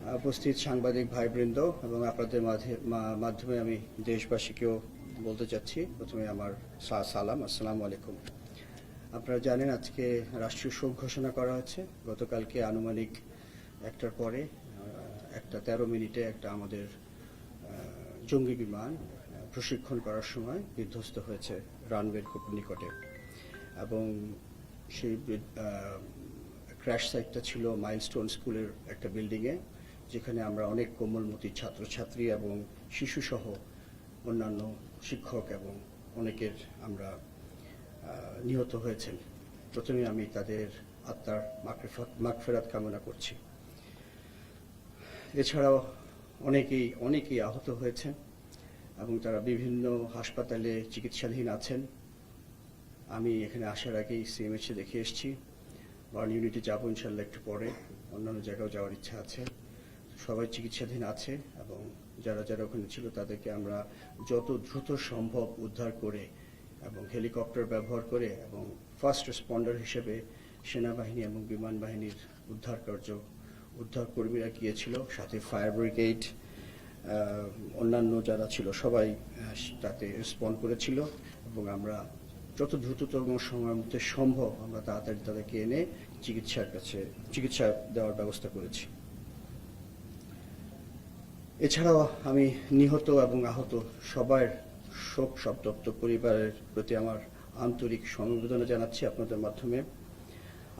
উপস্থিত সাংবাদিক ভাইবৃন্দ এবং আপনাদের মাধ্যমে আমি দেশবাসীকেও বলতে চাচ্ছি। প্রথমে আমার সালাম, আসসালামু আলাইকুম। আপনারা জানেন আজকে রাষ্ট্রীয় শোক ঘোষণা করা হচ্ছে। গতকালকে আনুমানিক একটার পরে একটা তেরো মিনিটে একটা আমাদের জঙ্গি বিমান প্রশিক্ষণ করার সময় বিধ্বস্ত হয়েছে রানওয়ের খুব নিকটে। এবং সেই ক্র্যাশ সাইটটা ছিল মাইলস্টোন স্কুলের একটা বিল্ডিংয়ে। যেখানে আমরা অনেক কোমলমতি ছাত্রছাত্রী এবং শিশুসহ অন্যান্য শিক্ষক এবং অনেকের আমরা নিহত হয়েছেন। প্রথমে আমি তাদের আত্মার মাগফিরাত- মাগফিরাত কামনা করছি। এছাড়াও অনেকেই অনেকেই আহত হয়েছেন এবং তারা বিভিন্ন হাসপাতালে চিকিৎসাধীন আছেন। আমি এখানে আসার আগেই সিএমএইচে দেখে এসেছি। বার্ন ইউনিটে যাব ইনশাল্লাহ একটু পরে। অন্যান্য জায়গাও যাওয়ার ইচ্ছা আছে। সবাই চিকিৎসাধীন আছে এবং যারা যারা ওখানে ছিল তাদেরকে আমরা যত দ্রুত সম্ভব উদ্ধার করে এবং হেলিকপ্টার ব্যবহার করে এবং ফার্স্ট রেসপন্ডার হিসেবে সেনাবাহিনী এবং বিমান বাহিনীর উদ্ধার কার্য উদ্ধার কর্মীরা গিয়েছিল, সাথে ফায়ার ব্রিগেড অন্যান্য যারা ছিল সবাই তাতে রেসপন্ড করেছিল এবং আমরা যত দ্রুততম সময়ের মধ্যে সম্ভব আমরা তাড়াতাড়ি তাদেরকে এনে চিকিৎসার কাছে, চিকিৎসা দেওয়ার ব্যবস্থা করেছি। এছাড়াও আমি নিহত এবং আহত সবার শোক সপ্তপ্ত পরিবারের প্রতি আমার আন্তরিক সমবেদনা জানাচ্ছি আপনাদের মাধ্যমে।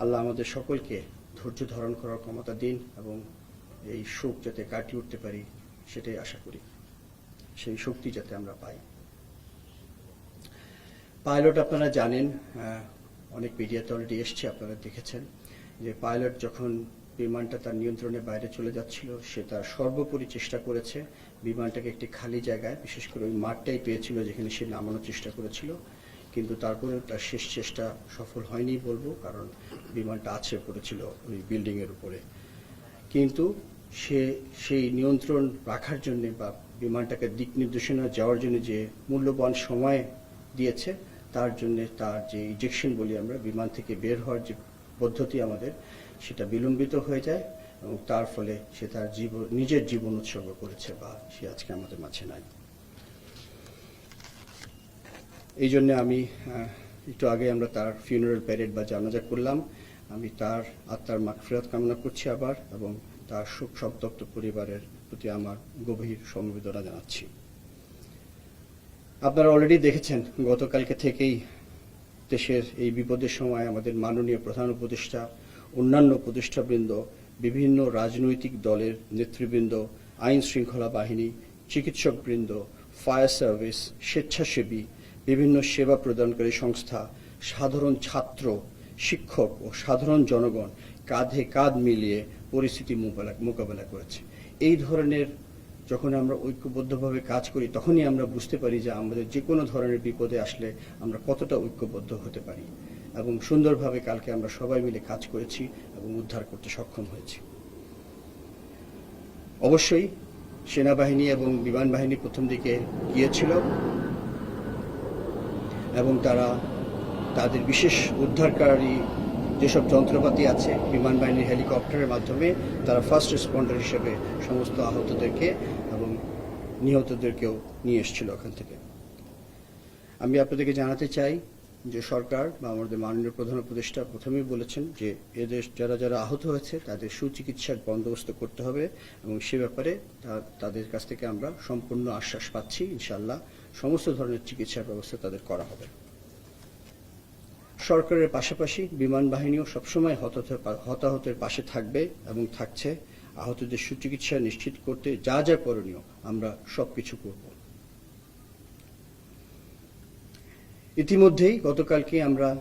আল্লাহ আমাদের সকলকে ধৈর্য ধারণ করার ক্ষমতা দিন এবং এই শোক যাতে কাটিয়ে উঠতে পারি, সেটাই আশা করি। সেই শক্তি যাতে আমরা পাই। পাইলট আপনারা জানেন অনেক মিডিয়াতে অলরেডি এসছে, আপনারা দেখেছেন। যে পাইলট যখন বিমানটা তার নিয়ন্ত্রণের বাইরে চলে যাচ্ছিল। সে তার সর্বোপরি চেষ্টা করেছে। বিমানটাকে একটি খালি জায়গায়, বিশেষ করে ওই মাঠটাই পেয়েছিল যেখানে সে নামানোর চেষ্টা করেছিল। কিন্তু তারপরে তার শেষ চেষ্টা সফল হয়নি বলব, কারণ বিমানটা আছে পড়েছিল ওই বিল্ডিং এর উপরে। কিন্তু সে সেই নিয়ন্ত্রণ রাখার জন্য বা বিমানটাকে দিক নির্দেশনা যাওয়ার জন্য যে মূল্যবান সময় দিয়েছে, তার জন্য তার যে ইজেকশন বলি আমরা, বিমান থেকে বের হওয়ার যে পদ্ধতি আমাদের সেটা বিলম্বিত হয়ে যায় এবং তার ফলে সে তার জীবন নিজের জীবন উৎসর্গ করেছে বা সে আজকে আমাদের মাঝে নাই। এই জন্য আমি একটু আগে আমরা তার ফিউনারাল প্যারেড বা জানাজা করলাম। আমি তার আত্মার মাগফিরাত কামনা করছি আবার এবং তার শোক সন্তপ্ত পরিবারের প্রতি আমার গভীর সমবেদনা জানাচ্ছি। আপনারা অলরেডি দেখেছেন, গতকালকে থেকেই দেশের এই বিপদের সময় আমাদের মাননীয় প্রধান উপদেষ্টা অন্যান্য প্রতিষ্ঠাবৃন্দ, বিভিন্ন রাজনৈতিক দলের নেতৃবৃন্দ, আইন শৃঙ্খলা বাহিনী, চিকিৎসকবৃন্দ, ফায়ার সার্ভিস, স্বেচ্ছাসেবী, বিভিন্ন সেবা প্রদানকারী সংস্থা, সাধারণ ছাত্র, শিক্ষক ও সাধারণ জনগণ কাঁধে কাঁধ মিলিয়ে পরিস্থিতি মোকাবেলা করেছে। এই ধরনের যখন আমরা ঐক্যবদ্ধভাবে কাজ করি, তখনই আমরা বুঝতে পারি যে আমাদের যে কোনো ধরনের বিপদে আসলে আমরা কতটা ঐক্যবদ্ধ হতে পারি। এবং সুন্দরভাবে কালকে আমরা সবাই মিলে কাজ করেছি এবং উদ্ধার করতে সক্ষম হয়েছি। অবশ্যই সেনাবাহিনী এবং বিমান বাহিনী প্রথম দিকে গিয়েছিল এবং তারা তাদের বিশেষ উদ্ধারকারী যেসব যন্ত্রপাতি আছে, বিমান বাহিনীর হেলিকপ্টারের মাধ্যমে, তারা ফার্স্ট রেসপন্ডার হিসেবে সমস্ত আহতদেরকে এবং নিহতদেরকেও নিয়ে এসেছিল ওখান থেকে। আমি আপনাদেরকে জানাতে চাই যে সরকার বা আমাদের মাননীয় প্রধান উপদেষ্টা প্রথমেই বলেছেন যে এদের যারা যারা আহত হয়েছে, তাদের সুচিকিৎসার বন্দোবস্ত করতে হবে এবং সে ব্যাপারে তাদের কাছ থেকে আমরা সম্পূর্ণ আশ্বাস পাচ্ছি। ইনশাল্লাহ সমস্ত ধরনের চিকিৎসার ব্যবস্থা তাদের করা হবে। সরকারের পাশাপাশি বিমান বাহিনীও সবসময় হতাহতের পাশে থাকবে এবং থাকছে। আহতদের সুচিকিৎসা নিশ্চিত করতে যা যা করণীয় আমরা সবকিছু করব। ইতিমধ্যেই গতকালকে আমরা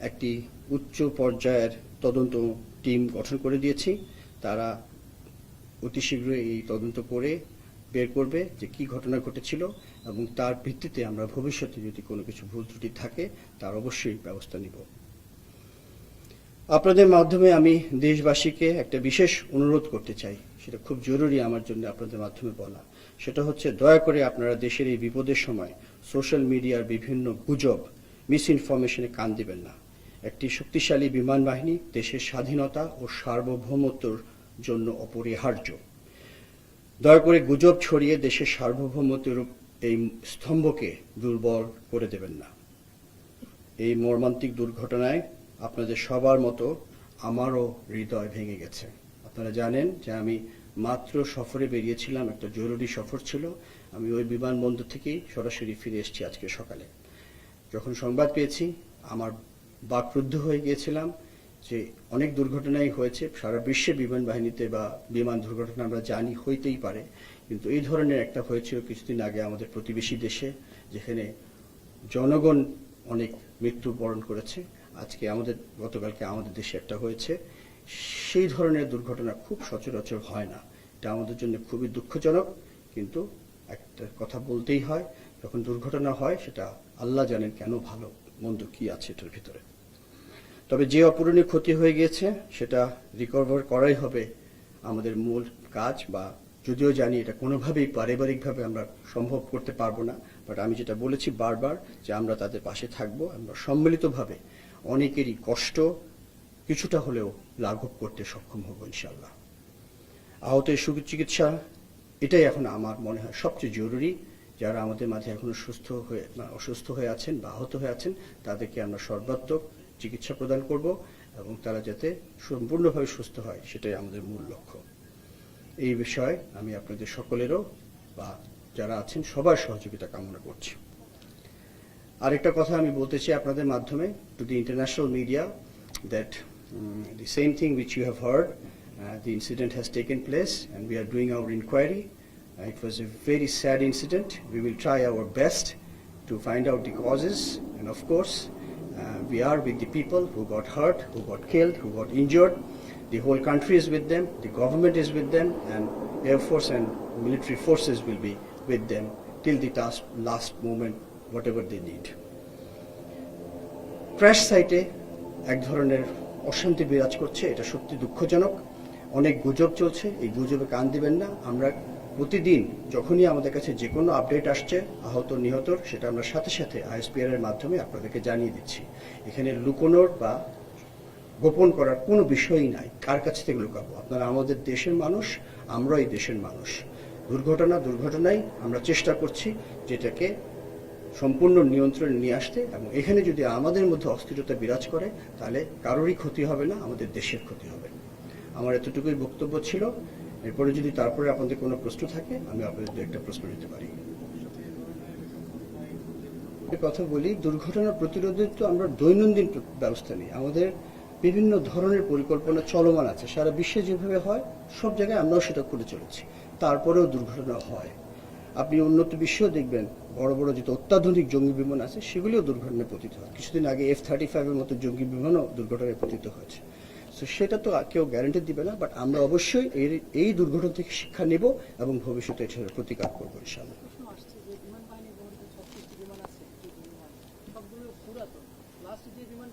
একটি উচ্চ পর্যায়ের তদন্ত টিম গঠন করে দিয়েছি। তারা অতি শীঘ্রই এই তদন্ত করে বের করবে যে কি ঘটনা ঘটেছিল এবং তার ভিত্তিতে আমরা ভবিষ্যতে যদি কোনো কিছু ভুল ত্রুটি থাকে, তার অবশ্যই ব্যবস্থা নিব। আপনাদের মাধ্যমে আমি দেশবাসীকে একটা বিশেষ অনুরোধ করতে চাই। সেটা খুব জরুরি আমার জন্য আপনাদের মাধ্যমে বলা। সেটা হচ্ছে, দয়া করে আপনারা দেশের এই বিপদের সময় সোশ্যাল মিডিয়ার বিভিন্ন গুজব মিস ইনফরমেশনে কান দিবেন না। একটি শক্তিশালী বিমান বাহিনী দেশের স্বাধীনতা ও সার্বভৌমত্বর জন্য অপরিহার্য। দয়া করে গুজব ছড়িয়ে দেশের সার্বভৌমত্বের এই স্তম্ভকে দুর্বল করে দেবেন না। এই মর্মান্তিক দুর্ঘটনায় আপনাদের সবার মতো আমারও হৃদয় ভেঙে গেছে। আপনারা জানেন যে আমি মাত্র সফরে বেরিয়েছিলাম, একটা জরুরি সফর ছিল। আমি ওই বিমানবন্দর থেকেই সরাসরি ফিরে এসেছি আজকে সকালে। যখন সংবাদ পেয়েছি, আমার বাকরুদ্ধ হয়ে গিয়েছিলাম যে অনেক দুর্ঘটনাই হয়েছে। সারা বিশ্বে বিমান বাহিনীতে বা বিমান দুর্ঘটনা আমরা জানি হইতেই পারে, কিন্তু এই ধরনের একটা হয়েছিল কিছুদিন আগে আমাদের প্রতিবেশী দেশে, যেখানে জনগণ অনেক মৃত্যুবরণ করেছে। আজকে আমাদের, গতকালকে আমাদের দেশে একটা হয়েছে। সেই ধরনের দুর্ঘটনা খুব সচরাচর হয় না। এটা আমাদের জন্য খুবই দুঃখজনক, কিন্তু একটা কথা বলতেই হয়, যখন দুর্ঘটনা হয়, সেটা আল্লাহ জানেন কেন ভালো, মন্দ কি আছে এটার ভিতরে। তবে যে অপূরণীয় ক্ষতি হয়ে গিয়েছে, সেটা রিকভার করাই হবে আমাদের মূল কাজ বা যদিও জানি এটা কোনোভাবেই পারিবারিকভাবে আমরা সম্ভব করতে পারব না বাট আমি যেটা বলেছি বারবার যে আমরা তাদের পাশে থাকব, আমরা সম্মিলিতভাবে অনেকেরই কষ্ট কিছুটা হলেও লাঘব করতে সক্ষম হব ইনশাল্লাহ আহতের সুচিকিৎসা এটাই এখন আমার মনে হয় সবচেয়ে জরুরি। যারা আমাদের মাঝে এখনও সুস্থ হয়ে অসুস্থ হয়ে আছেন বা আহত হয়ে আছেন তাদেরকে আমরা সর্বাত্মক চিকিৎসা প্রদান করব এবং তারা যাতে সম্পূর্ণভাবে সুস্থ হয় সেটাই আমাদের মূল লক্ষ্য। এই বিষয়ে আমি আপনাদের সকলেরও বা যারা আছেন সবার সহযোগিতা কামনা করছি। আরেকটা কথা আমি বলতে চাই আপনাদের মাধ্যমে to the international media that the same thing which have heard, uh, the incident has taken place and we are doing our inquiry. Uh, it was a very sad incident. We will try our best to find out the causes and of course uh, we are with the people who got hurt, who got killed, who got injured. The whole country is with them, the government is with them and Air Force and military forces will be with them till the last, last moment, whatever they need. Crash সাইটে এক ধরনের অশান্তি বিরাজ করছে এটা সত্যি দুঃখজনক অনেক গুজব চলছে, এই গুজবে কান দিবেন না। আমরা প্রতিদিন যখনই আমাদের কাছে যে কোনো আপডেট আসছে, আহত নিহতর সেটা আমরা সাথে সাথে আইএসপিআর এর মাধ্যমে আপনাদেরকে জানিয়ে দিচ্ছি। এখানে লুকোনোর বা গোপন করার কোনো বিষয়ই নাই। কার কাছ থেকে লুকাবো? আপনারা আমাদের দেশের মানুষ আমরা এই দেশের মানুষ। দুর্ঘটনা দুর্ঘটনাই আমরা চেষ্টা করছি যেটাকে সম্পূর্ণ নিয়ন্ত্রণে নিয়ে আসতে এবং এখানে যদি আমাদের মধ্যে অস্থিরতা বিরাজ করে, তাহলে কারোরই ক্ষতি হবে না, আমাদের দেশের ক্ষতি হবে আমার এতটুকুই বক্তব্য ছিল। এরপরে যদি তারপরে আপনাদের কোনো প্রশ্ন থাকে, আমি আপনাদের একটা প্রশ্ন নিতে পারি। কথা বলি, দুর্ঘটনা প্রতিরোধের তো আমরা দৈনন্দিন ব্যবস্থা নিই। আমাদের বিভিন্ন ধরনের পরিকল্পনা চলমান আছে। সারা বিশ্বে যেভাবে হয়, সব জায়গায় আমরাও সেটা করে চলেছি। তারপরেও দুর্ঘটনা হয়। আপনি উন্নত বিশ্বেও দেখবেন, বড় বড় যেটা অত্যাধুনিক জঙ্গি বিমান আছে, সেগুলিও দুর্ঘটনায় পতিত হয়। কিছুদিন আগে এফ থার্টি ফাইভের মতো জঙ্গি বিমানও দুর্ঘটনায় পতিত হয়েছে। তো সেটা তো কেউ গ্যারান্টি দিবে না বাট আমরা অবশ্যই এই এই দুর্ঘটনা থেকে শিক্ষা নেব এবং ভবিষ্যতে এটার প্রতিকার করব ইনশাআল্লাহ। বিমান বিমান বিমান? বিমান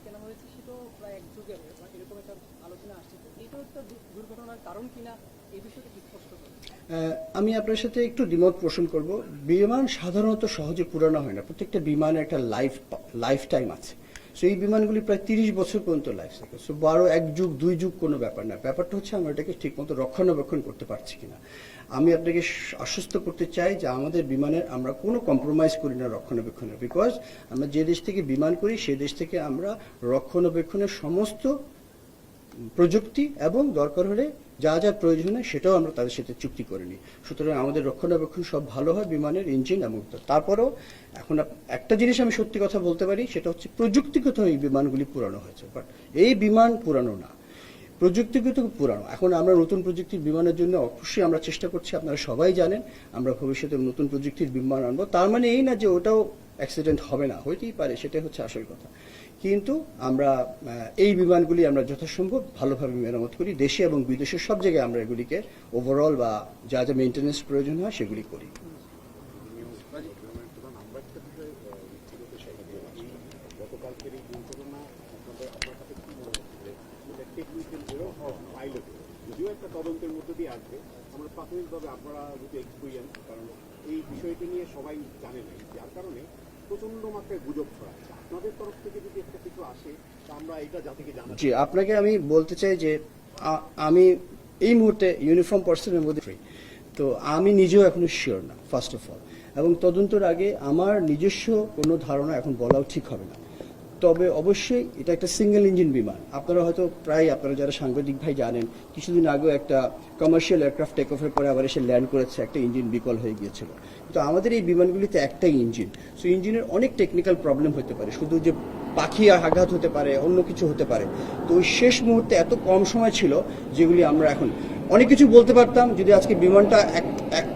আমি আপনার সাথে একটু দ্বিমত পোষণ করব। বিমান সাধারণত সহজে পুরানো হয় না। প্রত্যেকটা বিমানের একটা লাইফ লাইফ টাইম আছে। সো এই বিমানগুলি প্রায় তিরিশ বছর পর্যন্ত লাইফ সাইকেল সো বারো, এক যুগ, দুই যুগ কোনো ব্যাপার না। ব্যাপারটা হচ্ছে আমরা এটাকে ঠিকমতো রক্ষণাবেক্ষণ করতে পারছি কিনা। আমি আপনাকে আশ্বস্ত করতে চাই যে আমাদের বিমানের আমরা কোনো কম্প্রোমাইজ করি না রক্ষণাবেক্ষণের। বিকজ আমরা যে দেশ থেকে বিমান করি, সে দেশ থেকে আমরা রক্ষণাবেক্ষণের সমস্ত প্রযুক্তি এবং দরকার হলে যা যা প্রয়োজন হয় সেটাও আমরা তাদের সাথে চুক্তি করে নিই। সুতরাং আমাদের রক্ষণাবেক্ষণ সব ভালো হয় বিমানের ইঞ্জিন এবং তারপরেও এখন একটা জিনিস আমি সত্যি কথা বলতে পারি, সেটা হচ্ছে প্রযুক্তিগত এই বিমানগুলি পুরানো হয়েছে। বাট এই বিমান পুরানো না। প্রযুক্তিগত পুরানো। এখন আমরা নতুন প্রযুক্তির বিমানের জন্য অবশ্যই আমরা চেষ্টা করছি, আপনারা সবাই জানেন, আমরা ভবিষ্যতে নতুন প্রযুক্তির বিমান আনব। তার মানে এই না যে ওটাও অ্যাক্সিডেন্ট হবে না, হইতেই পারে, সেটাই হচ্ছে আসল কথা। কিন্তু আমরা এই বিমানগুলি আমরা যথাসম্ভব ভালোভাবে মেরামত করি। দেশে এবং বিদেশে সব জায়গায় আমরা এগুলিকে ওভারঅল বা যা যা মেনটেন্যান্স প্রয়োজন হয় সেগুলি করি। যদিও একটা তদন্তের মধ্য দিয়ে আমরা প্রাথমিকভাবে কারণ এই বিষয়টি নিয়ে সবাই যার কারণে প্রচণ্ড মাত্রায় গুজব ছড়াচ্ছে জি, আপনাকে আমি বলতে চাই যে আমি এই মুহূর্তে ইউনিফর্ম পার্সনের মধ্যে। তো আমি নিজেও এখনও শিওর না ফার্স্ট অফ অল এবং তদন্তর আগে আমার নিজস্ব কোনো ধারণা এখন বলাও ঠিক হবে না। তবে অবশ্যই এটা একটা সিঙ্গেল ইঞ্জিন বিমান। আপনারা হয়তো প্রায় আপনারা যারা সাংবাদিক ভাই জানেন, কিছুদিন আগেও একটা কমার্শিয়াল এয়ারক্রাফট টেক অফের পরে আবার এসে ল্যান্ড করেছে, একটা ইঞ্জিন বিকল হয়ে গিয়েছিল। তো আমাদের এই বিমানগুলিতে একটাই ইঞ্জিন সো ইঞ্জিনের অনেক টেকনিক্যাল প্রবলেম হতে পারে, শুধু যে পাখি আঘাত হতে পারে, অন্য কিছু হতে পারে। তো ওই শেষ মুহূর্তে এত কম সময় ছিল যেগুলি আমরা এখন, অনেক কিছু বলতে পারতাম, যদি আজকে বিমানটা এক এক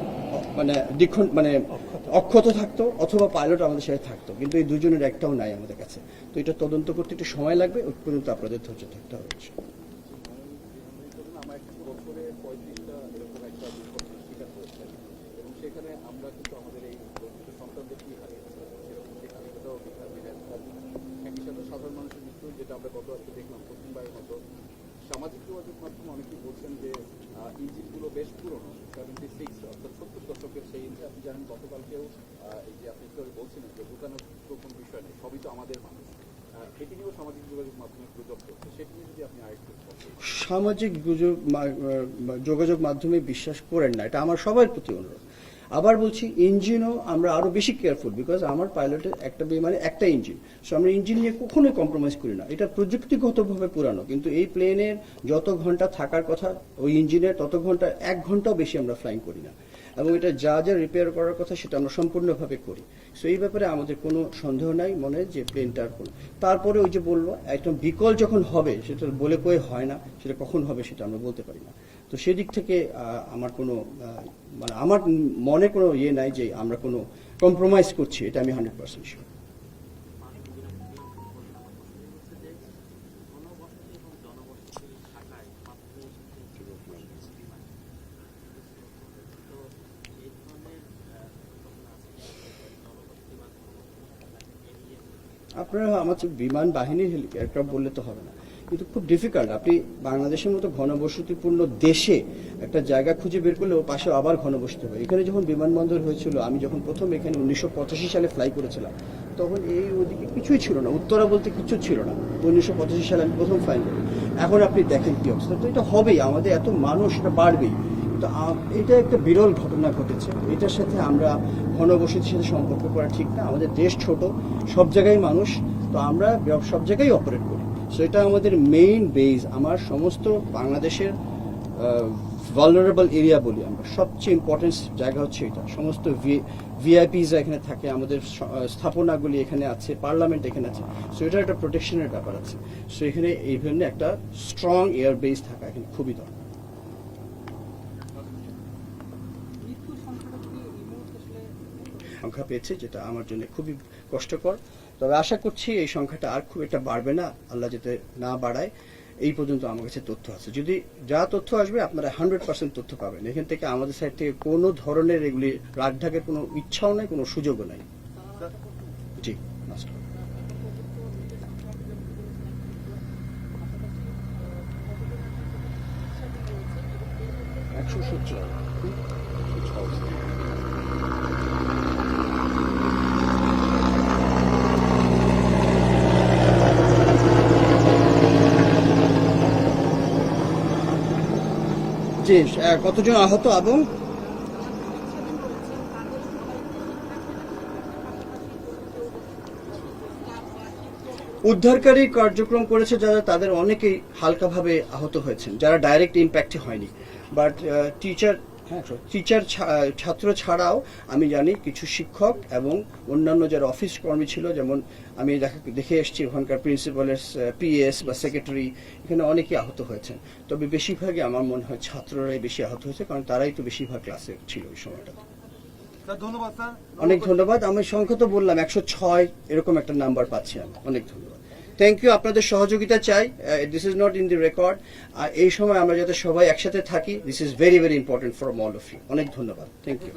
মানে দীক্ষণ মানে অক্ষত থাকতো অথবা পাইলট আমাদের সাথে থাকতো, কিন্তু এই দুজনের একটাও নাই আমাদের কাছে। তো এটা তদন্ত করতে একটু সময় লাগবে, ওই পর্যন্ত আপনাদের ধৈর্য থাকতে হবে। সাধারণ মানুষের মৃত্যু, যেটা আমরা গত আজকে দেখলাম, প্রথমবারের মতো। সামাজিক যোগাযোগ মাধ্যমে অনেকেই বলছেন যে ইঞ্জিনগুলো বেশ পুরনো সেভেন্টি সিক্স অর্থাৎ সত্তর দশকের সেই ইঞ্জিন আপনি জানেন গতকালকেও এই যে আপনি বলছিলেন যে তো কোনো বিষয় নেই, সবই তো আমাদের মানুষ নিয়েও সামাজিক যোগাযোগ মাধ্যমে গুজব সেটি নিয়ে যদি আপনি। সামাজিক যোগাযোগ মাধ্যমে বিশ্বাস করেন না, এটা আমার সবার প্রতি অনুরোধ আবার বলছি ইঞ্জিনও আমরা আরও বেশি কেয়ারফুল বিকজ আমার পাইলটের একটা বিমানে একটা ইঞ্জিন সো আমরা ইঞ্জিন নিয়ে কখনোই কম্প্রোমাইজ করি না। এটা প্রযুক্তিগতভাবে পুরানো, কিন্তু এই প্লেনের যত ঘণ্টা থাকার কথা, ওই ইঞ্জিনের তত ঘণ্টা, এক ঘন্টাও বেশি আমরা ফ্লাইং করি না। এবং এটা যা যা রিপেয়ার করার কথা, সেটা আমরা সম্পূর্ণভাবে করি। সো এই ব্যাপারে আমাদের কোনো সন্দেহ নাই মনে যে প্লেনটার কোনো। তারপরে ওই যে বলল, একদম বিকল যখন হবে, সেটা বলে কয়ে হয় না, সেটা কখন হবে সেটা আমরা বলতে পারি না। তো সেদিক থেকে আমার কোনো মানে আমার মনে কোনো ইয়ে নাই যে আমরা কোনো কম্প্রোমাইজ করছি, এটা আমি হান্ড্রেড পার্সেন্ট শিওর আপনারা আমার বিমান বাহিনীর এয়ারক্রাফট বললে তো হবে না। কিন্তু খুব ডিফিকাল্ট আপনি বাংলাদেশের মতো ঘনবসতিপূর্ণ দেশে একটা জায়গা খুঁজে বের করলে ওর পাশে আবার ঘনবসতি হয়। এখানে যখন বিমানবন্দর হয়েছিল, আমি যখন প্রথম এখানে উনিশশো পঁচাশি সালে ফ্লাই করেছিলাম, তখন এই ওদিকে কিছুই ছিল না। উত্তরা বলতে কিছু ছিল না। উনিশশো পঁচাশি সালে আমি প্রথম ফ্লাই করি। এখন আপনি দেখেন কি অবস্থা। তো এটা হবেই, আমাদের এত মানুষ, এটা বাড়বেই। তো এটা একটা বিরল ঘটনা ঘটেছে। এটার সাথে আমরা ঘনবসতির সাথে সম্পর্ক করা ঠিক না। আমাদের দেশ ছোট, সব জায়গায় মানুষ। তো আমরা সব জায়গায় অপারেট করি। সো এটা আমাদের মেইন বেজ আমার সমস্ত বাংলাদেশের ভালনারেবল এরিয়া বলি আমরা। সবচেয়ে ইম্পর্টেন্ট জায়গা হচ্ছে এটা। সমস্ত ভিআইপিস এখানে থাকে, আমাদের স্থাপনাগুলি এখানে আছে পার্লামেন্ট এখানে আছে। সো এটা একটা প্রোটেকশনের ব্যাপার আছে। সো এখানে এই জন্য একটা স্ট্রং এয়ার বেস থাকা এখানে খুবই দরকার। সংখ্যা পেয়েছে, যেটা আমার জন্য খুবই কষ্টকর। তবে আশা করছি এই সংখ্যাটা আর খুব একটা বাড়বে না। আল্লাহ যাতে না বাড়ায়, এই পর্যন্ত আমার কাছে তথ্য আছে। যদি যা তথ্য আসবে, আপনারা হান্ড্রেড পার্সেন্ট তথ্য পাবেন। এখান থেকে আমাদের সাইড থেকে কোনো ধরনের এগুলি রাগঢাকের কোনো ইচ্ছাও নেই, কোনো সুযোগও নাই। জি একশো সত্তর। আহ, কতজন আহত এবং? উদ্ধারকারী কার্যক্রম করেছে যারা তাদের অনেকেই হালকাভাবে আহত হয়েছেন যারা ডাইরেক্ট ইম্প্যাক্টে হয়নি। বাট টিচার হ্যাঁ টিচার ছাত্র ছাড়াও আমি জানি কিছু শিক্ষক এবং অন্যান্য যারা অফিস কর্মী ছিল যেমন আমি দেখা- দেখে এসেছি ওখানকার প্রিন্সিপালের পিএস বা সেক্রেটারি এখানে অনেকেই আহত হয়েছেন। তবে বেশিরভাগই আমার মনে হয় ছাত্ররাই বেশি আহত হয়েছে কারণ তারাই তো বেশিরভাগ ক্লাসে ছিল ওই সময়টা ধন্যবাদ স্যার। অনেক ধন্যবাদ। আমি সংখ্যা তো বললাম একশো ছয় এরকম একটা নাম্বার পাচ্ছি আমি। অনেক ধন্যবাদ। থ্যাংক ইউ আপনাদের সহযোগিতা চাই। This is not in the record এই সময় আমরা যাতে সবাই একসাথে থাকি this is very very important for all of you অনেক ধন্যবাদ। Thank you